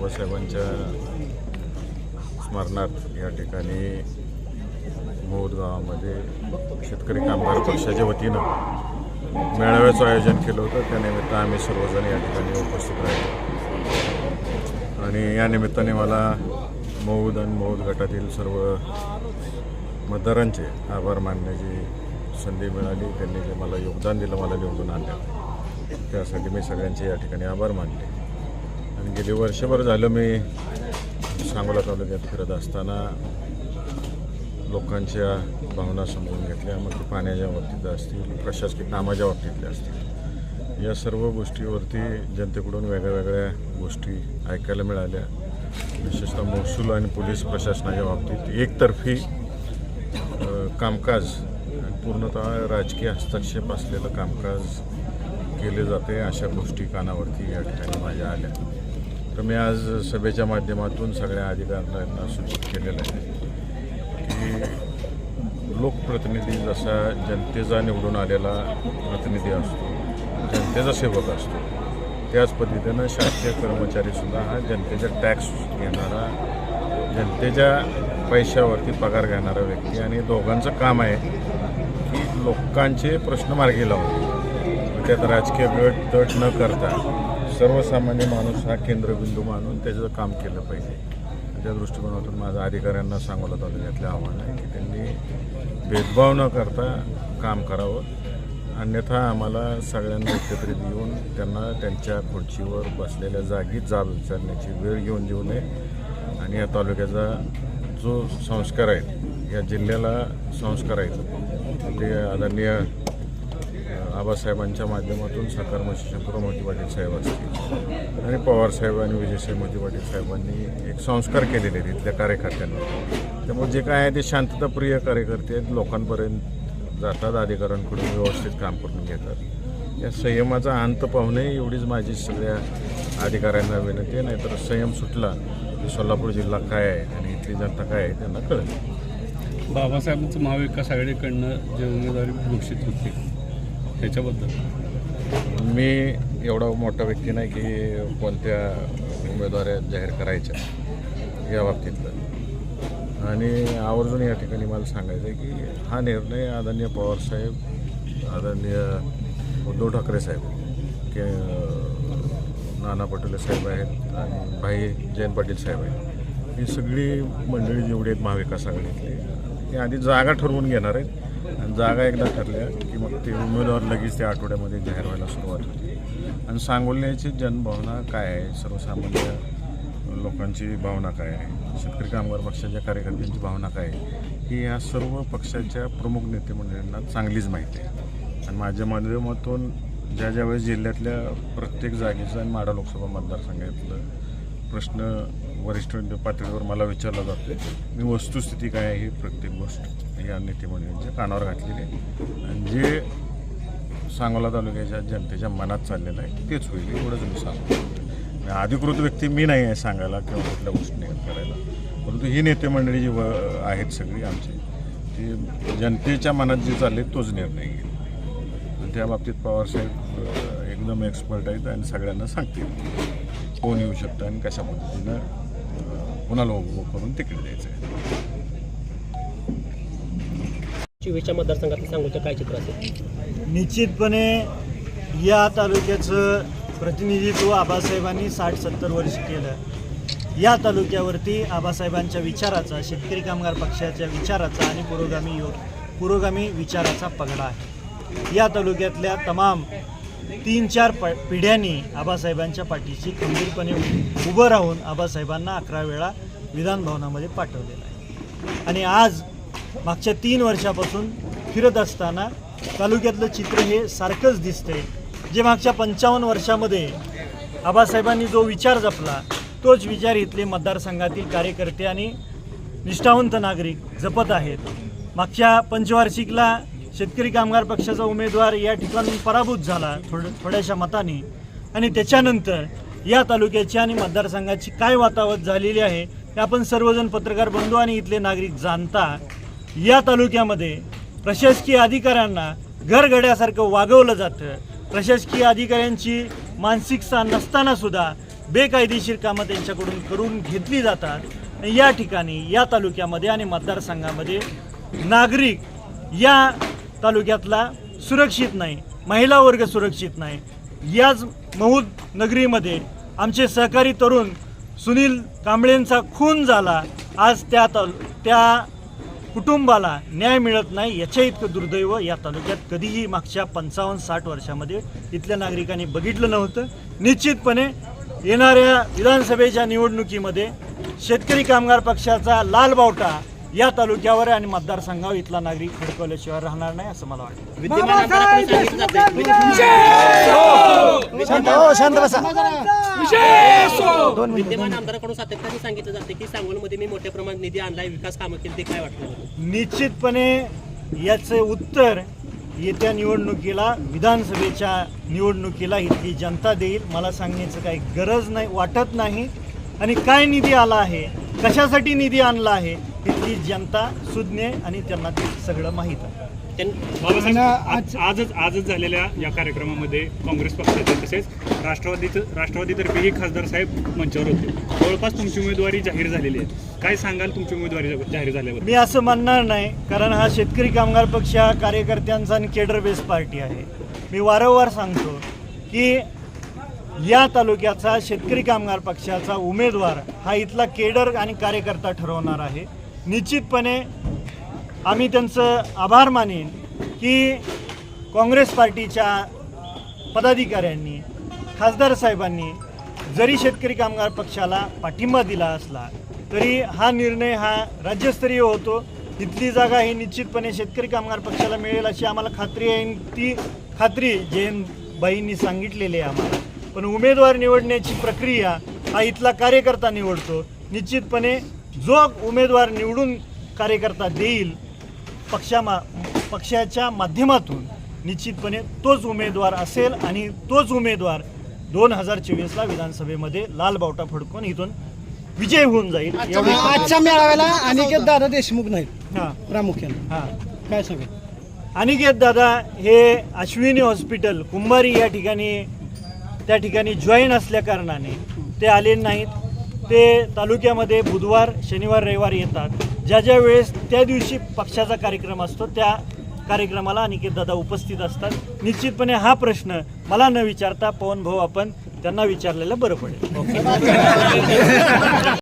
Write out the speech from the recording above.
बाबासाहेबांच्या स्मरणार्थ या ठिकाणी मौद गावामध्ये शेतकरी कामगार पक्षाच्या वतीनं मेळाव्याचं आयोजन केलं होतं. त्यानिमित्त आम्ही सर्वजण या ठिकाणी उपस्थित राहिलो. आणि या निमित्ताने मला मौद आणि मौद गटातील सर्व मतदारांचे आभार मानण्याची संधी मिळाली. त्यांनी जे मला योगदान दिलं मला निवडून आणलं. त्यासाठी मी सगळ्यांचे या ठिकाणी आभार मानले. गेली वर्षभर झालं मी सांगोला तालुक्यात फिरत असताना लोकांच्या भावना समजून घेतल्या मग ते पाण्याच्या बाबतीत असतील प्रशासकीय कामाच्या बाबतीतल्या असतील. या सर्व गोष्टीवरती जनतेकडून वेगळ्या वेगळ्या गोष्टी ऐकायला मिळाल्या. विशेषतः महसूल आणि पोलीस प्रशासनाच्या बाबतीत एकतर्फी कामकाज पूर्णतः राजकीय हस्तक्षेप असलेलं कामकाज केले जाते अशा गोष्टी कानावरती या ठिकाणी माझ्या आल्या. तर मी आज सभेच्या माध्यमातून सगळ्या अधिकाऱ्यांना सूचित केलेलं आहे की लोकप्रतिनिधी जसा जनतेचा निवडून आलेला प्रतिनिधी असतो जनतेचा सेवक असतो त्याच पद्धतीनं शासकीय कर्मचारीसुद्धा हा जनतेचा टॅक्स घेणारा जनतेच्या पैशावरती पगार घेणारा व्यक्ती आणि दोघांचं काम आहे की लोकांचे प्रश्न मार्गी लावून त्यात राजकीय गट तट न करता सर्वसामान्य माणूस हा केंद्रबिंदू मानून त्याचं काम केलं पाहिजे. त्या दृष्टिकोनातून माझ्या अधिकाऱ्यांना सांगोला तालुक्यातलं आव्हान आहे की त्यांनी भेदभाव न करता काम करावं. अन्यथा आम्हाला सगळ्यांना एकत्रित येऊन त्यांना त्यांच्या खुर्चीवर बसलेल्या जागी जाब विचारण्याची वेळ घेऊन देऊ नये. आणि या तालुक्याचा जो संस्कार आहे या जिल्ह्याला संस्कार आहेत ते आदरणीय आबासाहेबांच्या माध्यमातून साकार शंकर मोती पाटील साहेब असतील. आणि पवारसाहेब आणि विजयसाहेब मोती पाटील साहेबांनी एक संस्कार केलेले आहेत इथल्या कार्यकर्त्यांना त्यामुळे जे काय आहे ते शांतताप्रिय कार्यकर्ते आहेत लोकांपर्यंत जातात अधिकाऱ्यांकडून व्यवस्थित काम करून घेतात. या संयमाचा अंत पाहणे एवढीच माझी सगळ्या अधिकाऱ्यांना विनंती आहे नाहीतर संयम सुटला की सोलापूर जिल्हा काय आहे आणि इथली जनता काय आहे त्यांना कळेल. बाबासाहेबांचं महाविकास आघाडीकडनं जे उमेदवारी घोषित होती त्याच्याबद्दल? मी एवढा मोठा व्यक्ती नाही की कोणत्या उमेदवाऱ्या जाहीर करायच्या या बाबतीतलं. आणि आवर्जून या ठिकाणी मला सांगायचं आहे की हा निर्णय आदरणीय पवारसाहेब आदरणीय उद्धव ठाकरे साहेब के नाना पटोले साहेब आहेत आणि भाई जयंत पाटील साहेब आहेत. ही सगळी मंडळी जेवढी आहेत महाविकास आघाडीतली ते आधी जागा ठरवून घेणार आहेत. आणि जागा एकदा ठरल्या की मग ते उमेदवार लगेच त्या आठवड्यामध्ये जाहीर व्हायला सुरुवात होती. आणि सांगोल्याची जनभावना काय आहे? सर्वसामान्य लोकांची भावना काय आहे? शेतकरी कामगार पक्षाच्या कार्यकर्त्यांची भावना काय आहे? ही या सर्व पक्षाच्या प्रमुख नेते मंडळींना चांगलीच माहिती आहे. आणि माझ्या माध्यमातून ज्या ज्यावेळेस जिल्ह्यातल्या प्रत्येक जागेचं आणि माडा लोकसभा मतदारसंघातलं प्रश्न वरिष्ठ पातळीवर मला विचारलं जातो मी वस्तुस्थिती काय आहे? ही प्रत्येक गोष्ट या नेतेमंडळींच्या कानावर घातलेली आहे. आणि जे सांगोला तालुक्याच्या जनतेच्या मनात चाललेलं आहे तेच होईल एवढंच मी सांगतो. अधिकृत व्यक्ती मी नाही आहे सांगायला किंवा कुठल्या गोष्टी करायला. परंतु ही नेते मंडळी जी व आहेत सगळी आमची ती जनतेच्या मनात जे चालले तोच निर्णय घेईल. आणि त्या बाबतीत पवारसाहेब साहेब एकदम एक्सपर्ट आहेत आणि सगळ्यांना सांगतील. कोण येऊ शकतं आणि कशा पद्धतीनं कुणाला उभं करून तिकीट द्यायचं आहे शिवेच्या मतदारसंघात सांगूचं काय चित्र असेल? निश्चितपणे या तालुक्याचं प्रतिनिधित्व आबासाहेबांनी साठ सत्तर वर्ष केलं. या तालुक्यावरती आबासाहेबांच्या विचाराचा शेतकरी कामगार पक्षाच्या विचाराचा आणि पुरोगामी योग पुरोगामी विचाराचा पगडा आहे. या तालुक्यातल्या तमाम तीन चार प पिढ्यांनी आबासाहेबांच्या पाठीशी खंबीरपणे उभं राहून आबासाहेबांना अकरा वेळा विधानभवनामध्ये पाठवलेलं आहे. आणि आज मागच्या तीन वर्षापासून फिरत असताना तालुक्यातलं चित्र हे सारखंच दिसते जे मागच्या पंचावन्न वर्षामध्ये आबासाहेबांनी जो विचार जपला तोच विचार इथले मतदारसंघातील कार्यकर्ते आणि निष्ठावंत नागरिक जपत आहेत. मागच्या पंचवार्षिकला शेतकरी कामगार पक्षाचा उमेदवार या ठिकाणून पराभूत झाला थोड थोड्याशा मताने. आणि त्याच्यानंतर या तालुक्याची आणि मतदारसंघाची काय वातावत झालेली आहे हे आपण सर्वजण पत्रकार बंधू आणि इथले नागरिक जाणता. या तालुक्यामध्ये प्रशासकीय अधिकाऱ्यांना घरगड्यासारखं वागवलं जातं. प्रशासकीय अधिकाऱ्यांची मानसिकता नसताना सुद्धा बेकायदेशीर कामं त्यांच्याकडून करून घेतली जातात. आणि या ठिकाणी या तालुक्यामध्ये आणि मतदारसंघामध्ये नागरिक या तालुक्यातला सुरक्षित नाही महिला वर्ग सुरक्षित नाही. याच महूद नगरीमध्ये आमचे सहकारी तरुण सुनील कांबळेंचा खून झाला. आज त्या ताल त्या कुटुंबाला न्याय मिळत नाही याच्या इतकं दुर्दैव या तालुक्यात कधीही मागच्या पंचावन्न साठ वर्षामध्ये इथल्या नागरिकांनी बघितलं नव्हतं. निश्चितपणे येणाऱ्या विधानसभेच्या निवडणुकीमध्ये शेतकरी कामगार पक्षाचा लाल बावटा या तालुक्यावर आणि मतदारसंघावर इथला नागरिक खडकवल्याशिवाय राहणार नाही असं मला वाटतं. विद्यमान आमदाराकडून सांगितलं जाते. विद्यमान आमदाराकडून सातत्याने सांगितलं जाते की सांगोलमध्ये मी मोठ्या प्रमाणात निधी आणलाय विकास कामं केली ते काय वाटतं निश्चितपणे याचे उत्तर येत्या निवडणुकीला विधानसभेच्या निवडणुकीला इथली जनता देईल. मला सांगण्याचं काही गरज नाही वाटत नाही. आणि काय निधी आला आहे? कशासाठी निधी आणला आहे? इथली जनता सुज्ञ आहे आणि त्यांना ते सगळं माहीत आहे. बाबासाहेब आज- आजच आजच झालेल्या या कार्यक्रमामध्ये काँग्रेस पक्षाचे तसेच राष्ट्रवादीचं राष्ट्रवादीतर्फेही खासदार साहेब मंचावर होते. जवळपास तुमची उमेदवारी जाहीर झालेली आहे. काय सांगाल तुमची उमेदवारी जाहीर झाल्यावर मी असं म्हणणार नाही कारण हा शेतकरी कामगार पक्ष हा कार्यकर्त्यांचा आणि केडर बेस पार्टी आहे. मी वारंवार सांगतो की या तालुक्याचा शेतकरी कामगार पक्षाचा उमेदवार हा इथला केडर आणि कार्यकर्ता ठरवणार आहे. निश्चितपणे आम्ही त्यांचं आभार मानेन की काँग्रेस पार्टीच्या पदाधिकाऱ्यांनी खासदार साहेबांनी जरी शेतकरी कामगार पक्षाला पाठिंबा दिला असला तरी हा निर्णय हा राज्यस्तरीय होतो. तिथली जागा ही निश्चितपणे शेतकरी कामगार पक्षाला मिळेल अशी आम्हाला खात्री आहे. ती खात्री जयंतबाईंनी सांगितलेली आहे आम्हाला. पण उमेदवार निवडण्याची प्रक्रिया हा इथला कार्यकर्ता निवडतो. निश्चितपणे जो उमेदवार निवडून कार्यकर्ता देईल पक्षामा पक्षाच्या माध्यमातून निश्चितपणे तोच उमेदवार असेल आणि तोच उमेदवार दोन हजार चोवीसला विधानसभेमध्ये लाल बावटा फडकून इथून विजय होऊन जाईल एवढी आजच्या मेळाव्याला अनिकेत दादा देशमुख नाहीत हां. प्रामुख्याने. हां. काय सांगा अनिकेत दादा हे अश्विनी हॉस्पिटल कुंभारी या ठिकाणी त्या ठिकाणी जॉईन असल्या कारणाने ते आले नाहीत. ते तालुक्यामध्ये बुधवार शनिवार रविवार येतात. ज्या ज्या वेळेस त्या दिवशी पक्षाचा कार्यक्रम असतो त्या कार्यक्रमाला अनिकेत दादा उपस्थित असतात. निश्चितपणे हा प्रश्न मला न विचारता पवन भाऊ आपण त्यांना विचारलेलं बरं पडेल.